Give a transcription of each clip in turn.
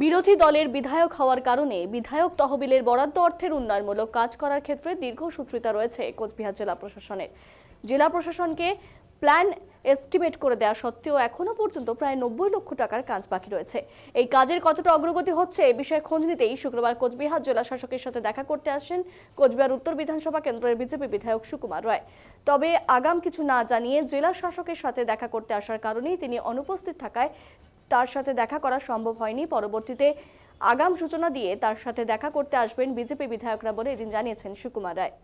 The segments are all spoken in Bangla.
বিরোধী দলের বিধায়ক হওয়ার কারণে বিধায়ক তহবিলের বরাদ্দ অর্থের উন্নয়নমূলক কাজ করার ক্ষেত্রে দীর্ঘসূত্রিতা রয়েছে কোচবিহার জেলা প্রশাসনের। জেলা প্রশাসনকে প্ল্যান এস্টিমেট করে দেওয়া সত্ত্বেও এখনও পর্যন্ত প্রায় নব্বই লক্ষ টাকার কাজ বাকি রয়েছে। এই কাজের কতটা অগ্রগতি হচ্ছে এ বিষয়ে খোঁজ নিতেই শুক্রবার কোচবিহার জেলা শাসকের সাথে দেখা করতে আসেন কোচবিহার উত্তর বিধানসভা কেন্দ্রের বিজেপি বিধায়ক সুকুমার রায়। তবে আগাম কিছু না জানিয়ে জেলা শাসকের সাথে দেখা করতে আসার কারণেই তিনি অনুপস্থিত থাকায় তার সাথে দেখা করা সম্ভব হয়নি। পরবর্তীতে আগাম সূচনা দিয়ে তার সাথে দেখা করতে আসবেন বিজেপি বিধায়করা বলে এদিন জানিয়েছেন সুকুমার রায়।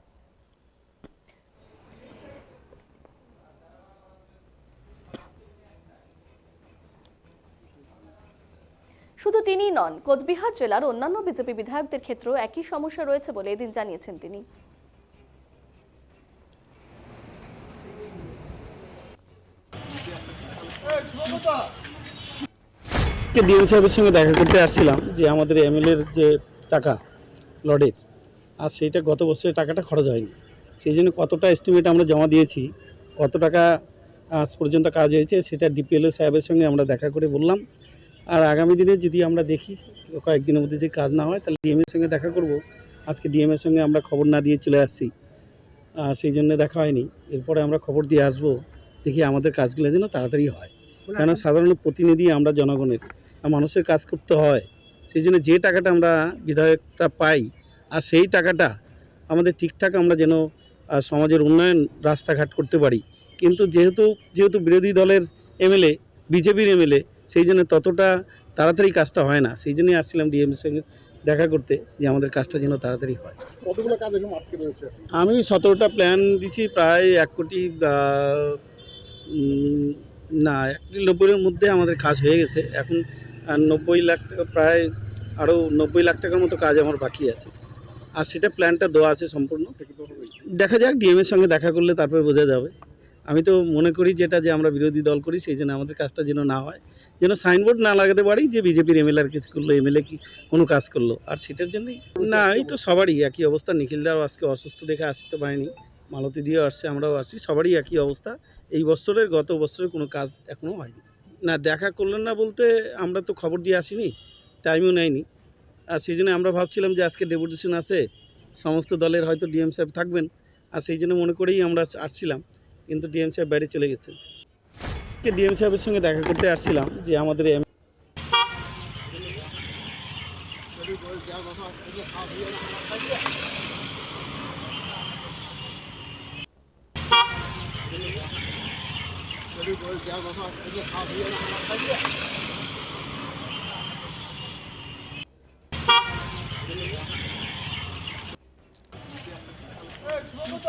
শুধু তিনিই নন, কোচবিহার জেলার অন্যান্য বিজেপি বিধায়কদের ক্ষেত্রেও একই সমস্যা রয়েছে বলে এদিন জানিয়েছেন তিনি। ডিএম সাহেবের সঙ্গে দেখা করতে আসছিলাম যে আমাদের এমএলএর যে টাকা লডের আর সেইটা গত বছরের টাকাটা খরচ হয়নি। সেই জন্য কতটা এস্টিমেট আমরা জমা দিয়েছি, কত টাকা আজ পর্যন্ত কাজ হয়েছে, সেটা ডিপিএলও সাহেবের সঙ্গে আমরা দেখা করে বললাম। আর আগামী দিনে যদি আমরা দেখি, কয়েকদিনের মধ্যে যে কাজ না হয়, তাহলে ডিএমের সঙ্গে দেখা করব। আজকে ডিএমের সঙ্গে আমরা খবর না দিয়ে চলে আসছি। সেই জন্য দেখা হয়নি। এরপরে আমরা খবর দিয়ে আসব, দেখি আমাদের কাজগুলো যেন তাড়াতাড়ি হয়। কেন সাধারণ প্রতিনিধি আমরা জনগণের। মানুষের কাজ করতে হয়। সেই জন্য যে টাকাটা আমরা বিধায়কটা পাই আর সেই টাকাটা আমাদের ঠিকঠাক আমরা যেন সমাজের উন্নয়ন রাস্তাঘাট করতে পারি। কিন্তু যেহেতু যেহেতু বিরোধী দলের এমএলএ বিজেপির এমএলএ সেই জন্য ততটা তাড়াতাড়ি কাজটা হয় না। সেই জন্যই আসছিলাম ডিএমের সঙ্গে দেখা করতে যে আমাদের কাজটা যেন তাড়াতাড়ি হয়। কতগুলো কাজ এরকম আটকে রয়েছে? আমি সতেরোটা প্ল্যান দিছি প্রায় এক কোটি না এক নব্বইয়ের মধ্যে আমাদের কাজ হয়ে গেছে। এখন নব্বই লাখ টাকা, প্রায় আরও নব্বই লাখ টাকার মতো কাজ আমার বাকি আছে। আর সেটা প্ল্যানটা দেওয়া আছে সম্পূর্ণ। দেখা যাক ডিএমের সঙ্গে দেখা করলে তারপরে বোঝা যাবে। আমি তো মনে করি যেটা যে আমরা বিরোধী দল করি, সেই জন্য আমাদের কাজটা যেন না হয়। যেন সাইনবোর্ড না লাগাতে পারি যে বিজেপির এমএলএ আর কিছু করল এমএলএ কি কোনো কাজ করল। আর সেটার জন্যই না, এই তো সবারই একই অবস্থা। নিখিলদারও আজকে অসুস্থ দেখে আসতে পারেনি। মালতি দিয়ে আসছে, আমরাও আসি সবারই একই অবস্থা। এই বছরের, গত বছরের কোনো কাজ এখনও হয়নি। না, দেখা করলেন না বলতে আমরা তো খবর দিয়ে আসিনি টাইমও নেয়নি। আর সেই জন্য আমরা ভাবছিলাম যে আজকে ডেপুটেশন আছে, সমস্ত দলের হয়তো ডিএম সাহেব থাকবেন। আর সেই জন্য মনে করেই আমরা আসছিলাম, কিন্তু ডিএম সাহেব বাইরে চলে গেছেন। ডিএম সাহেবের সঙ্গে দেখা করতে আসছিলাম, যে আমাদের এম 这不是结果上直接插回去了，还越。哎，怎么的？